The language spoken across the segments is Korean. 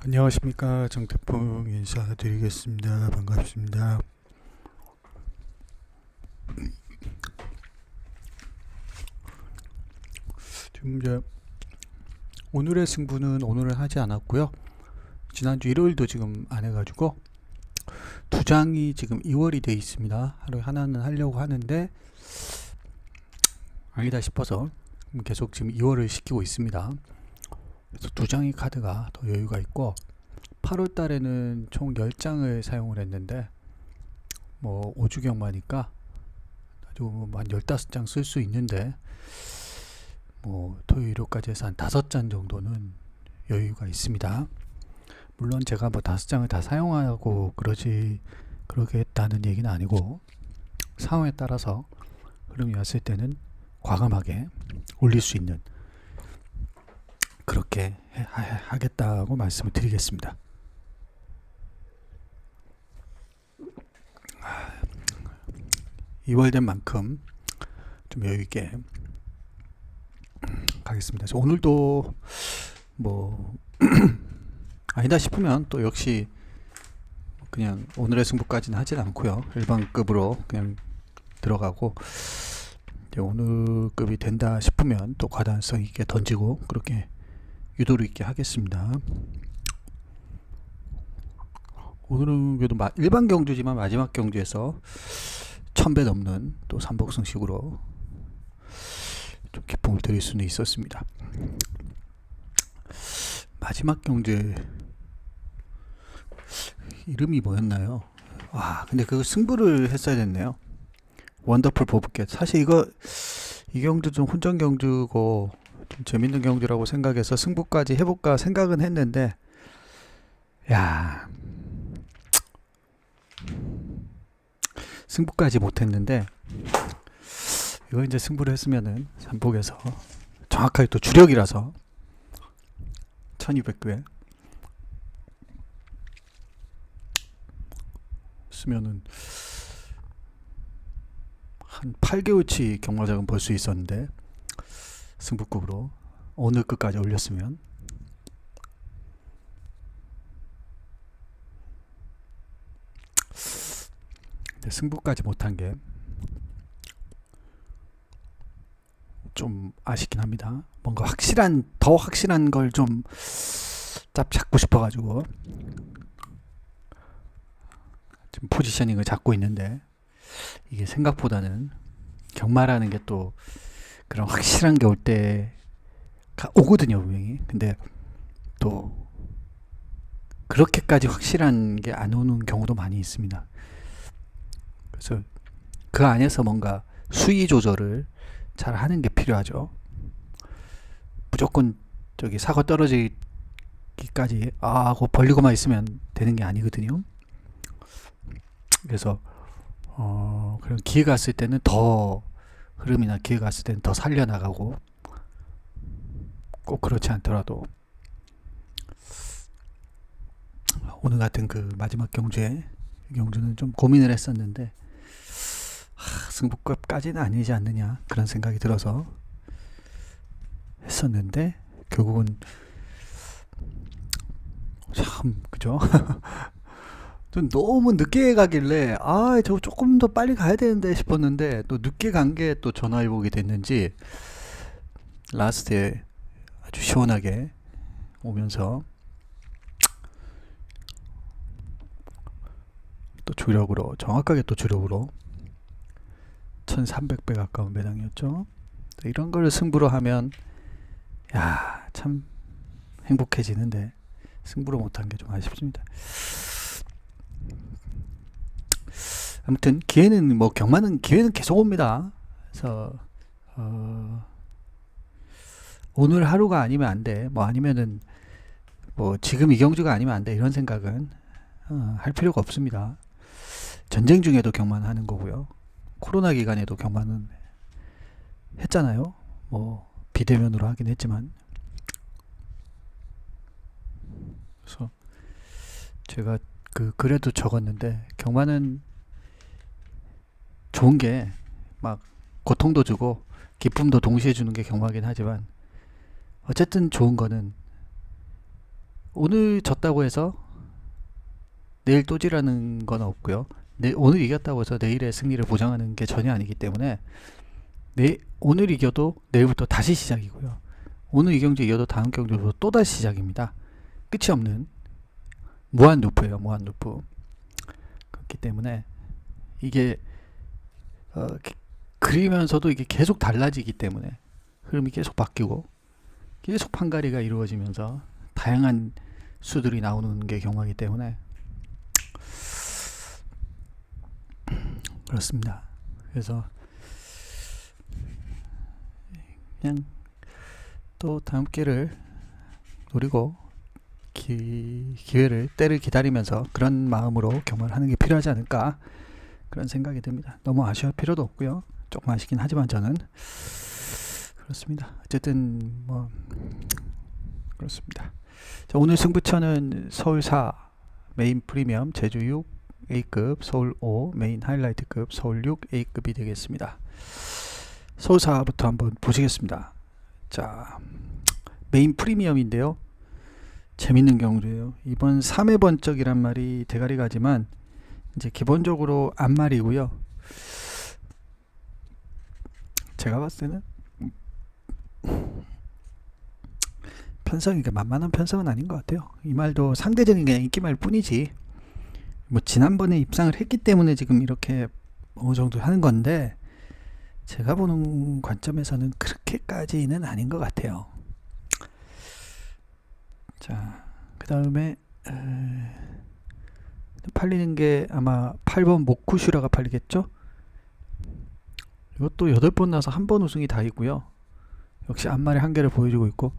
안녕하십니까. 정태풍 인사드리겠습니다. 반갑습니다. 지금 이제 오늘의 승부는 오늘은 하지 않았고요. 지난주 일요일도 지금 안 해가지고 두 장이 지금 2월이 돼 있습니다. 하루에 하나는 하려고 하는데 아니다 싶어서 계속 지금 2월을 시키고 있습니다 그래서 두 장의 카드가 더 여유가 있고 8월 달에는 총 10장을 사용을 했는데 뭐 5주경마니까 아주 한 15장 쓸 수 있는데 뭐 토요일 일요일까지 해서 한 5장 정도는 여유가 있습니다. 물론 제가 뭐 5장을 다 사용하고 그러지 그러겠다는 얘기는 아니고 상황에 따라서 흐름이 왔을 때는 과감하게 올릴 수 있는 그렇게 하겠다고 말씀을 드리겠습니다. 2월 된 만큼 좀 여유 있게 가겠습니다. 그래서 오늘도 뭐 아니다 싶으면 또 역시 그냥 오늘의 승부까지는 하진 않고요. 일반급으로 그냥 들어가고 이제 오늘 급이 된다 싶으면 또 과단성 있게 던지고 그렇게 유도를 있게 하겠습니다. 오늘은 그래도 마- 일반 경주지만 마지막 경주에서 1000배 넘는 또 삼복승식으로 좀 기쁨을 드릴 수는 있었습니다. 마지막 경주 이름이 뭐였나요? 와, 근데 그 승부를 했어야 됐네요. 원더풀 보브캣. 사실 이거 이 경주 좀 혼전 경주고 좀 재밌는 경주라고 생각해서 승부까지 해볼까 생각은 했는데 야 승부까지 못했는데 이거 이제 승부를 했으면은 삼복에서 정확하게 또 주력이라서 1200개 쓰면은 한 8개월치 경마장은 볼수 있었는데 승부급으로 오늘 끝까지 올렸으면 승부까지 못한 게 좀 아쉽긴 합니다. 뭔가 확실한 더 확실한 걸좀짭 잡고 싶어가지고 지금 포지셔닝을 잡고 있는데 이게 생각보다는 경마라는 게또 그런 확실한 게 올 때가 오거든요 분명히. 근데 또 그렇게까지 확실한 게 안 오는 경우도 많이 있습니다. 그래서 그 안에서 뭔가 수위 조절을 잘 하는 게 필요하죠. 무조건 저기 사고 떨어지기까지 아 하고 벌리고만 있으면 되는 게 아니거든요. 그래서 어 그런 기회가 왔을 때는 더 흐름이나 기회가 왔을 때는 더 살려나가고 꼭 그렇지 않더라도 오늘 같은 그 마지막 경주에 이 경주는 좀 고민을 했었는데 하, 승부급까지는 아니지 않느냐 그런 생각이 들어서 했었는데 결국은 참 그죠? 좀 너무 늦게 가길래 아저 조금 더 빨리 가야 되는데 싶었는데 또 늦게 간 게 또 전화 위복이 됐는지 라스트에 아주 시원하게 오면서 또 주력으로 정확하게 또 주력으로 1300배 가까운 배당이었죠. 이런 걸 승부로 하면 야 참 행복해지는데 승부로 못한 게 좀 아쉽습니다. 아무튼 기회는 뭐 경마는 기회는 계속 옵니다. 그래서 어, 오늘 하루가 아니면 안 돼. 뭐 아니면은 뭐 지금 이 경주가 아니면 안 돼. 이런 생각은 어, 할 필요가 없습니다. 전쟁 중에도 경마는 하는 거고요. 코로나 기간에도 경마는 했잖아요. 뭐 비대면으로 하긴 했지만 그래서 제가 그 글에도 적었는데 경마는 좋은 게 막 고통도 주고 기쁨도 동시에 주는 게 경마긴 하지만 어쨌든 좋은 거는 오늘 졌다고 해서 내일 또 지라는 건 없고요. 내, 오늘 이겼다고 해서 내일의 승리를 보장하는 게 전혀 아니기 때문에 내, 오늘 이겨도 내일부터 다시 시작이고요. 오늘 이 경기 이겨도 다음 경기부터 또 다시 시작입니다. 끝이 없는 무한 루프예요. 무한 루프. 그렇기 때문에 이게 어, 기- 그리면서도 이게 계속 달라지기 때문에 흐름이 계속 바뀌고 계속 판가리가 이루어지면서 다양한 수들이 나오는 게 경우이기 때문에 그렇습니다. 그래서 그냥 또 다음 기회를 노리고 기, 기회를 때를 기다리면서 그런 마음으로 경험을 하는 게 필요하지 않을까 그런 생각이 듭니다. 너무 아쉬울 필요도 없고요. 조금 아쉽긴 하지만 저는 그렇습니다. 어쨌든 뭐 그렇습니다. 자, 오늘 승부처는 서울사 메인 프리미엄 제주 6 A급, 서울 5 메인 하이라이트급, 서울 6 A급이 되겠습니다. 서울사부터 한번 보시겠습니다. 자, 메인 프리미엄인데요. 재밌는 경우예요. 이번 3회 번쩍이란 말이 대가리 가지만 이제 기본적으로 앞말이고요. 제가 봤을 때는 편성이 그 만만한 편성은 아닌 것 같아요. 이 말도 상대적인 그냥 인기말 뿐이지. 뭐 지난번에 입상을 했기 때문에 지금 이렇게 어느 정도 하는 건데 제가 보는 관점에서는 그렇게까지는 아닌 것 같아요. 자, 그 다음에 팔리는 게 아마 8번 모쿠슈라가 팔리겠죠? 이것도 8번 나서 한 번 우승이 다 있고요. 역시 앞말에 한 개를 보여주고 있고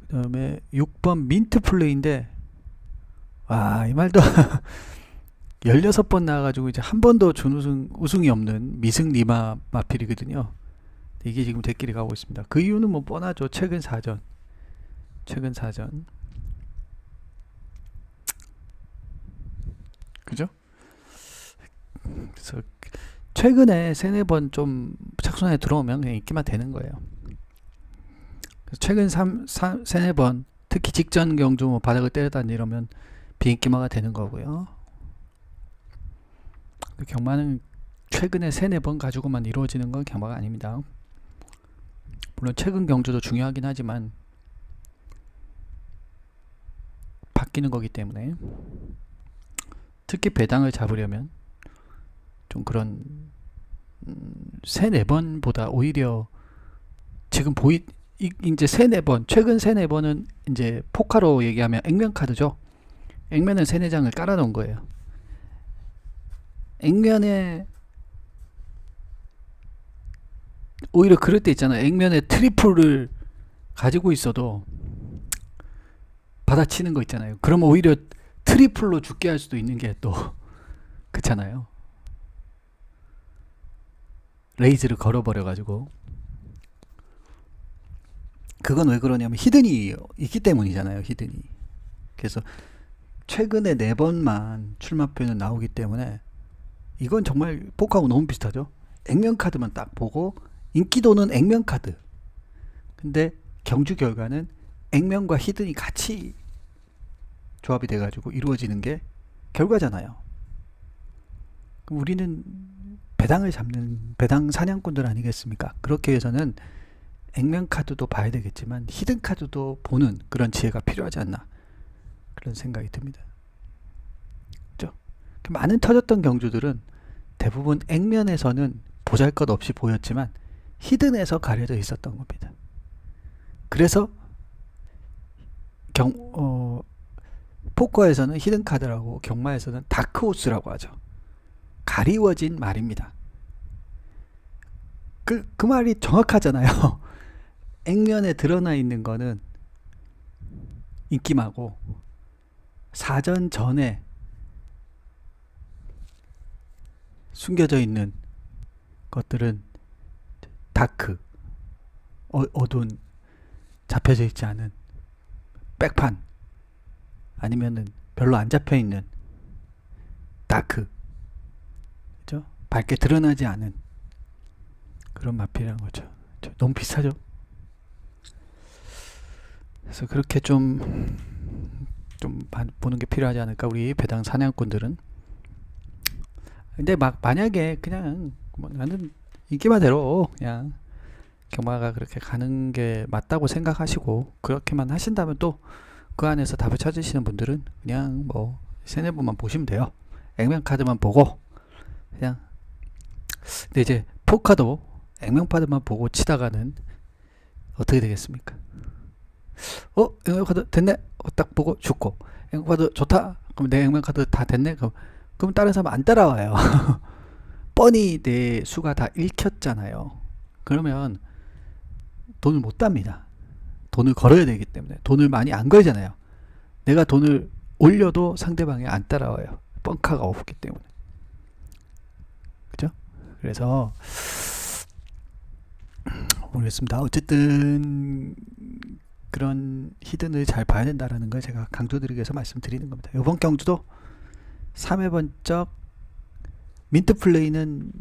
그 다음에 6번 민트 플레이인데 와이 말도 16번 나와가지고 이제 한 번도 준우승 우승이 없는 미승 리마 마필이거든요. 이게 지금 대끼리 가고 있습니다. 그 이유는 뭐 뻔하죠. 최근 4전 최근 4전 그죠? 그래서 최근에 세네 번 좀 착순에 들어오면 그냥 인기만 되는 거예요. 최근 3, 3 세네 번 특히 직전 경주 뭐 바닥을 때려다니 이러면 비인기마가 되는 거고요. 그 경마는 최근에 세네 번 가지고만 이루어지는 건 경마가 아닙니다. 물론 최근 경주도 중요하긴 하지만 바뀌는 거기 때문에 특히 배당을 잡으려면 좀 그런 음, 세네 번보다 오히려 지금 보이 이, 이제 세네 번 최근 세네 번은 이제 포카로 얘기하면 액면 카드죠. 액면은 세네 장을 깔아 놓은 거예요. 액면에 오히려 그럴 때 있잖아요. 액면에 트리플을 가지고 있어도 받아치는 거 있잖아요. 그러면 오히려 트리플로 죽게 할 수도 있는 게 또 그렇잖아요. 레이즈를 걸어버려 가지고 그건 왜 그러냐면 히든이 있기 때문이잖아요. 히든이 그래서 최근에 네 번만 출마표는 나오기 때문에 이건 정말 포크하고 너무 비슷하죠. 액면 카드만 딱 보고 인기도는 액면 카드. 근데 경주 결과는 액면과 히든이 같이 조합이 돼가지고 이루어지는 게 결과잖아요. 그럼 우리는 배당을 잡는 배당 사냥꾼들 아니겠습니까? 그렇게 해서는 액면 카드도 봐야 되겠지만 히든 카드도 보는 그런 지혜가 필요하지 않나 그런 생각이 듭니다. 그죠? 많은 터졌던 경주들은 대부분 액면에서는 보잘것 없이 보였지만 히든에서 가려져 있었던 겁니다. 그래서 경, 어, 포커에서는 히든 카드라고 경마에서는 다크 호스라고 하죠. 가리워진 말입니다. 그, 그 말이 정확하잖아요. 액면에 드러나 있는 거는 인기마고 사전 전에 숨겨져 있는 것들은 다크 어, 어두운 잡혀져 있지 않은 백판 아니면은 별로 안 잡혀 있는 다크 그죠? 밝게 드러나지 않은 그런 마필이라는 거죠. 저- 너무 비슷하죠. 그래서 그렇게 좀좀 봐- 보는 게 필요하지 않을까 우리 배당 사냥꾼들은 근데 막 만약에 그냥 뭐 나는 인기마대로 그냥 경마가 그렇게 가는 게 맞다고 생각하시고 그렇게만 하신다면 또 그 안에서 답을 찾으시는 분들은 그냥 뭐 세네 분만 보시면 돼요. 액면 카드만 보고 그냥 근데 이제 포카도 액면 카드만 보고 치다가는 어떻게 되겠습니까? 어? 액면 카드 됐네? 어, 딱 보고 죽고. 액면 카드 좋다? 그럼 내 액면 카드 다 됐네? 그럼 그럼 다른 사람 안 따라와요. 뻔히 내 수가 다 읽혔잖아요. 그러면 돈을 못 답니다 돈을 걸어야 되기 때문에 돈을 많이 안 걸잖아요. 내가 돈을 올려도 상대방이 안 따라와요. 뻥카가 없기 때문에. 그죠? 그래서 모르겠습니다. 어쨌든 그런 히든을 잘 봐야 된다라는 걸 제가 강조드리기 위해서 말씀드리는 겁니다. 이번 경주도 3회 번쩍 민트 플레이는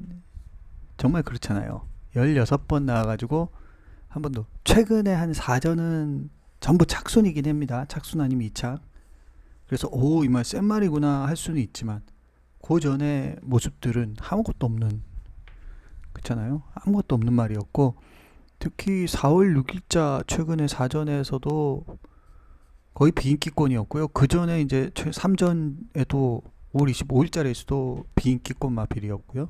정말 그렇잖아요. 16번 나와가지고 한 번도. 최근에 한 4전은 전부 착순이긴 합니다. 착순 아니면 2착 그래서 오 이 말 센 말이구나 할 수는 있지만 그 전에 모습들은 아무것도 없는 그렇잖아요. 아무것도 없는 말이었고 특히 4월 6일자 최근에 4전에서도 거의 비인기권이었고요. 그 전에 이제 3전에도 5월 25일자리에서도 비인기권 마필이었고요.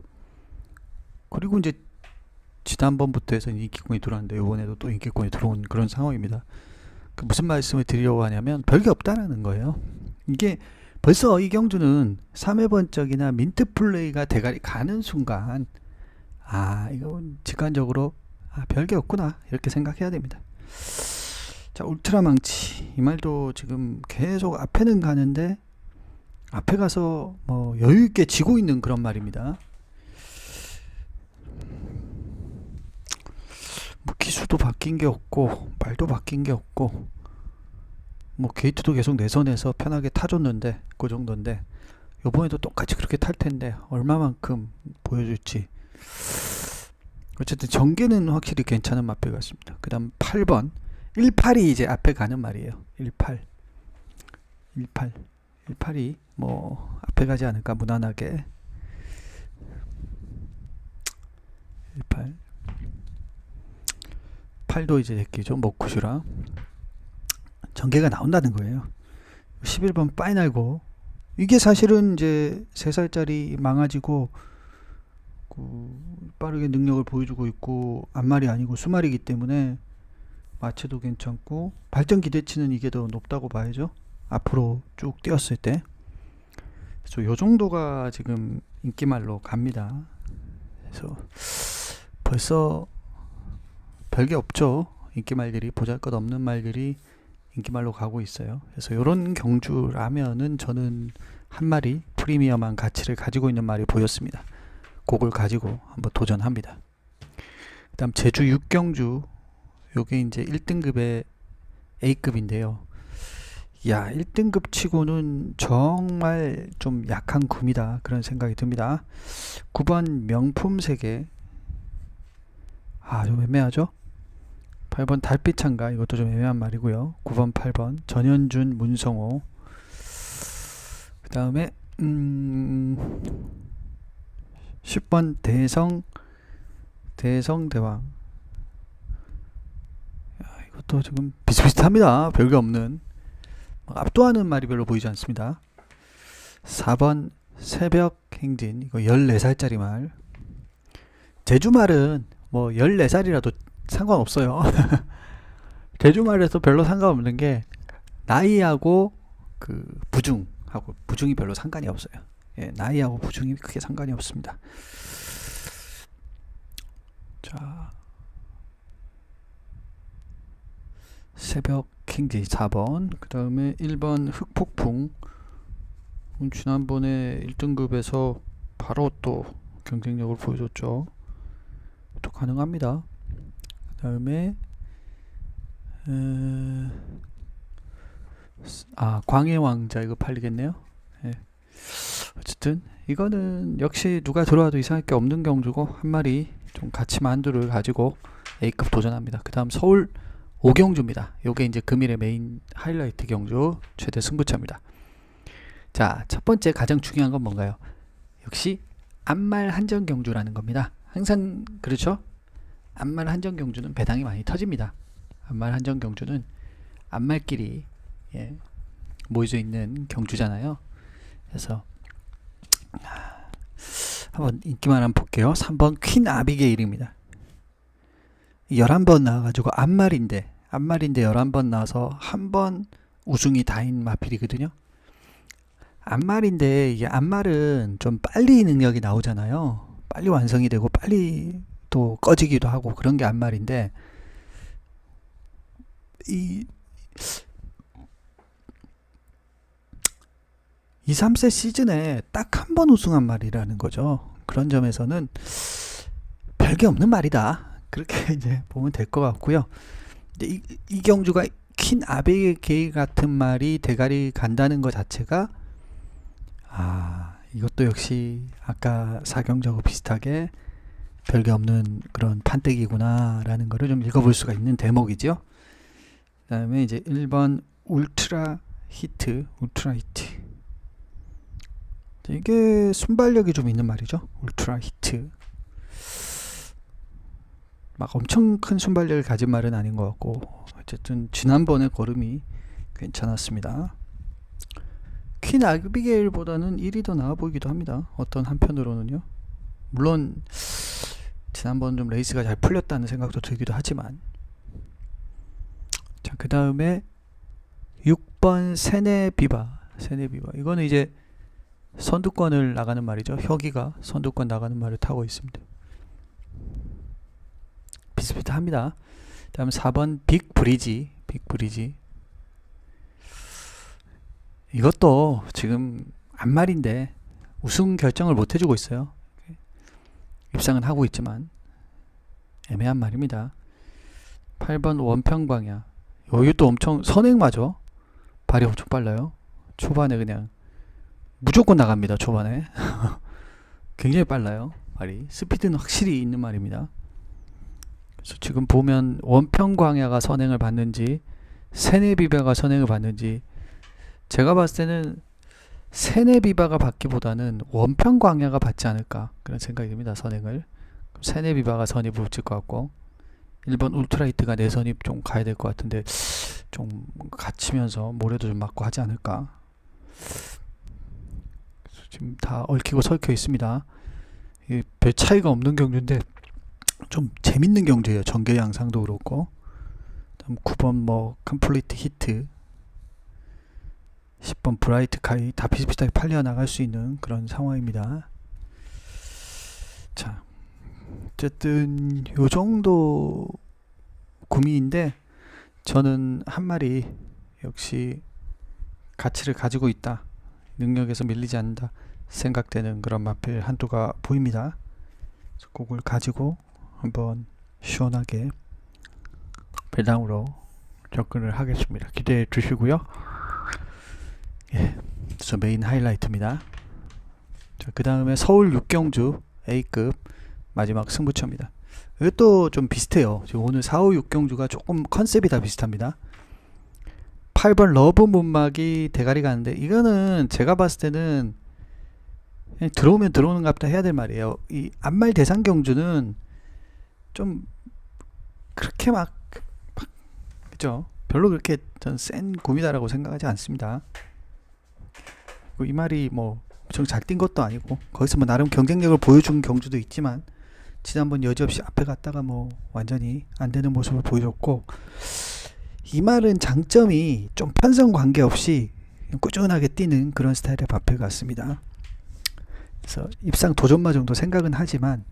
그리고 이제 지난번부터 해서 인기권이 들어왔는데 이번에도 또 인기권이 들어온 그런 상황입니다. 그 무슨 말씀을 드리려고 하냐면 별게 없다라는 거예요. 이게 벌써 이 경주는 3회 번쩍이나 민트 플레이가 대가리 가는 순간 아 이건 직관적으로 아 별게 없구나 이렇게 생각해야 됩니다. 자 울트라 망치 이 말도 지금 계속 앞에는 가는데 앞에 가서 뭐 여유 있게 지고 있는 그런 말입니다. 뭐 기수도 바뀐 게 없고 말도 바뀐 게 없고 뭐 게이트도 계속 내선에서 편하게 타줬는데 그 정도인데 요번에도 똑같이 그렇게 탈 텐데 얼마만큼 보여줄지. 어쨌든 전개는 확실히 괜찮은 마필 같습니다. 그 다음 8번. 18이 이제 앞에 가는 말이에요. 18 18 18이 뭐 앞에 가지 않을까 무난하게. 18 8도 이제 제끼죠 먹구슈랑 전개가 나온다는 거예요. 11번 파이널고. 이게 사실은 이제 3살짜리 망아지고 그 빠르게 능력을 보여주고 있고 앞말이 아니고 수말이기 때문에 마체도 괜찮고 발전 기대치는 이게 더 높다고 봐야죠. 앞으로 쭉 뛰었을 때. 그래서 요 정도가 지금 인기말로 갑니다. 그래서 벌써 별게 없죠. 인기말들이 보잘것없는 말들이 인기말로 가고 있어요. 그래서 이런 경주라면은 저는 한 마리 프리미엄한 가치를 가지고 있는 말이 보였습니다. 그걸 가지고 한번 도전합니다. 그 다음 제주 6경주 요게 이제 1등급의 A급인데요. 야, 1등급 치고는 정말 좀 약한 금이다. 그런 생각이 듭니다. 9번 명품 세계 아, 좀 애매하죠? 8번 달빛 창가 이것도 좀 애매한 말이고요. 9번, 8번 전현준, 문성호. 그 다음에 음, 10번 대성, 대성 대왕. 야, 이것도 지금 비슷비슷합니다. 별게 없는 막 압도하는 말이 별로 보이지 않습니다. 4번 새벽 행진 이거 14살짜리 말. 제주 말은 뭐 14살이라도 상관없어요. 제주말에서 별로 상관없는 게 나이하고 그 부중하고 부중이 별로 상관이 없어요. 예, 나이하고 부중이 크게 상관이 없습니다. 자, 새벽 킹지 4번, 그 다음에 1번 흑폭풍. 음, 지난번에 1등급에서 바로 또 경쟁력을 보여줬죠. 또 가능합니다. 다음에 에... 아 광해 왕자 이거 팔리겠네요. 예. 어쨌든 이거는 역시 누가 들어와도 이상할 게 없는 경주고 한 마리 좀 가치 만두를 가지고 A급 도전합니다. 그 다음 서울 5경주입니다. 요게 이제 금일의 메인 하이라이트 경주 최대 승부차입니다. 자, 첫 번째 가장 중요한 건 뭔가요? 역시 암말 한정 경주라는 겁니다. 항상 그렇죠? 암말 한정 경주는 배당이 많이 터집니다. 암말 한정 경주는 암말끼리 예, 모여져 있는 경주잖아요. 그래서 한번 인기만 한번 볼게요. 3번 퀸 아비게일입니다. 11번 나와가지고 암말인데 암말인데 11번 나와서 한 번 우승이 다인 마필이거든요. 암말인데 이게 암말은 좀 빨리 능력이 나오잖아요. 빨리 완성이 되고 빨리 또 꺼지기도 하고 그런 게 암말인데 이 2, 3세 시즌에 딱 한 번 우승한 말이라는 거죠. 그런 점에서는 별게 없는 말이다. 그렇게 이제 보면 될 것 같고요. 이, 이 경주가 퀸 아베 게이 같은 말이 대가리 간다는 것 자체가 아 이것도 역시 아까 사경자고 비슷하게 별게 없는 그런 판때기구나라는 거를 좀 읽어볼 수가 있는 대목이죠. 그 다음에 이제 1번 울트라 히트, 울트라 히트. 이게 순발력이 좀 있는 말이죠. 울트라 히트. 막 엄청 큰 순발력을 가진 말은 아닌 것 같고 어쨌든 지난번에 걸음이 괜찮았습니다. 퀸 아비게일보다는 1이 더 나아 보이기도 합니다. 어떤 한편으로는요. 물론 지난번 좀 레이스가 잘 풀렸다는 생각도 들기도 하지만 자, 그 다음에 6번 세네 비바. 세네 비바. 이거는 이제 선두권을 나가는 말이죠. 혁이가 선두권 나가는 말을 타고 있습니다. 비슷비슷합니다. 다음 4번 빅 브리지. 빅 브리지. 이것도 지금 안말인데 우승 결정을 못 해주고 있어요. 입상은 하고 있지만 애매한 말입니다. 8번 원평 방향. 여기도 엄청 선행마죠. 발이 엄청 빨라요. 초반에 그냥 무조건 나갑니다. 초반에 굉장히 빨라요. 발이 스피드는 확실히 있는 말입니다. 그래서 지금 보면 원평 광야가 선행을 받는지 세네비바가 선행을 받는지 제가 봤을 때는 세네비바가 받기보다는 원평 광야가 받지 않을까 그런 생각이 듭니다. 선행을 세네비바가 선이 붙일 것 같고 1번 울트라이트가 내선이 좀 가야 될 것 같은데 좀 갇히면서 모래도 좀 맞고 하지 않을까 지금 다 얽히고 설켜 있습니다. 별 차이가 없는 경주인데 좀 재밌는 경주예요. 전개 양상도 그렇고. 다음 9번 뭐 컴플리트 히트 10번 브라이트 카이 다 비슷비슷하게 팔려 나갈 수 있는 그런 상황입니다. 자, 어쨌든 요 정도 구미인데 저는 한 마리 역시 가치를 가지고 있다. 능력에서 밀리지 않는다 생각되는 그런 마필 한두가 보입니다. 그걸 가지고 한번 시원하게 배당으로 접근을 하겠습니다. 기대해 주시고요. 예, 저 메인 하이라이트입니다. 그 다음에 서울 육경주 A급 마지막 승부처입니다. 이것도 좀 비슷해요. 지금 오늘 4, 5, 6경주가 조금 컨셉이 다 비슷합니다. 8번 러브 문막이 대가리 가는데 이거는 제가 봤을 때는 들어오면 들어오는 값다 해야 될 말이에요. 이 안말 대상 경주는 좀 그렇게 막, 막 그죠? 별로 그렇게 전센 고미다라고 생각하지 않습니다. 이 말이 뭐 엄청 잘 뛴 것도 아니고 거기서 뭐 나름 경쟁력을 보여준 경주도 있지만 지난번 여지없이 앞에 갔다가 뭐 완전히 안 되는 모습을 보여줬고 이 말은 장점이 좀 편성 관계없이 꾸준하게 뛰는 그런 스타일의 바필 같습니다. 그래서 입상 도전마 정도 생각은 하지만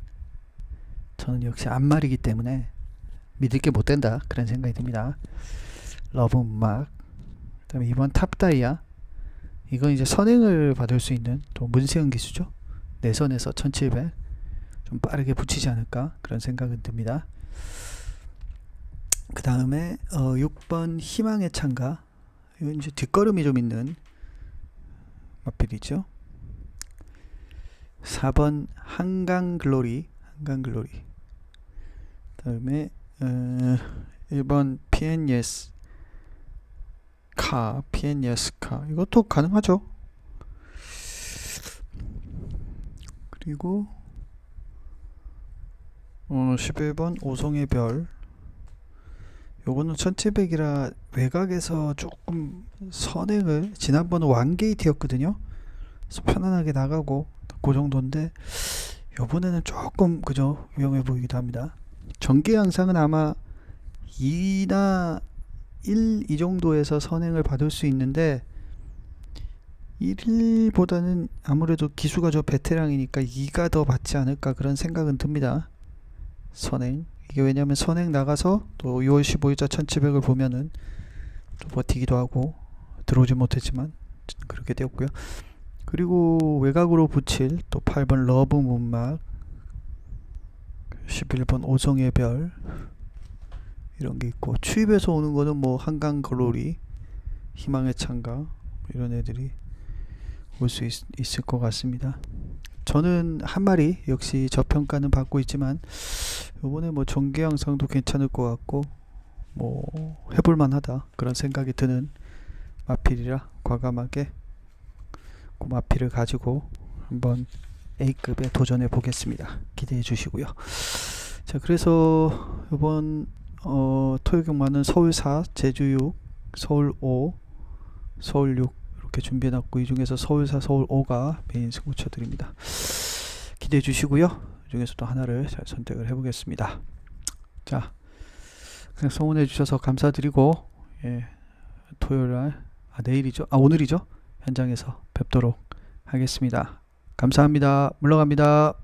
저는 역시 안말이기 때문에 믿을 게 못 된다 그런 생각이 듭니다. 러브 음악 그다음에 이번 탑다이아 이건 이제 선행을 받을 수 있는 또 문세영 기수죠. 내선에서 1700 좀 빠르게 붙이지 않을까 그런 생각은 듭니다. 그 다음에 어, 6번 희망의 창가 이건 이제 뒷걸음이 좀 있는 마필이죠. 4번 한강 글로리 한강 글로리 다음에 어, 1번 PNS 카 PNS 카 이것도 가능하죠. 그리고 어 11번 오송의 별 요거는 1700이라 외곽에서 조금 선행을 지난번은 완게이트였거든요. 그래서 편안하게 나가고 그 정도인데 요번에는 조금 그죠 위험해 보이기도 합니다. 전개 양상은 아마 2나 1 이 정도에서 선행을 받을 수 있는데 1보다는 아무래도 기수가 저 베테랑이니까 2가 더 받지 않을까 그런 생각은 듭니다. 선행 이게 왜냐면 선행 나가서 또 6월 15일자 1700을 보면은 또 버티기도 하고 들어오지 못했지만 그렇게 되었고요. 그리고 외곽으로 붙일 또 8번 러브 문막 11번 오성의 별 이런 게 있고 추입에서 오는 거는 뭐 한강 글로리 희망의 창가 이런 애들이 올 수 있을 것 같습니다. 저는 한 마리 역시 저평가는 받고 있지만 요번에 뭐 전개 양상도 괜찮을 것 같고 뭐 해볼 만하다 그런 생각이 드는 마필이라 과감하게 그 마필을 가지고 한번 A급에 도전해 보겠습니다. 기대해 주시고요. 자 그래서 이번 어, 토요 경마는 서울 4, 제주 6, 서울 5, 서울 6 이렇게 준비해 놨고 이 중에서 서울 4, 서울 5가 메인 승부처들입니다. 기대해 주시고요. 이 중에서도 하나를 잘 선택을 해 보겠습니다. 자, 그냥 성원해 주셔서 감사드리고 예, 토요일 날, 아 내일이죠? 아 오늘이죠? 현장에서 뵙도록 하겠습니다. 감사합니다. 물러갑니다.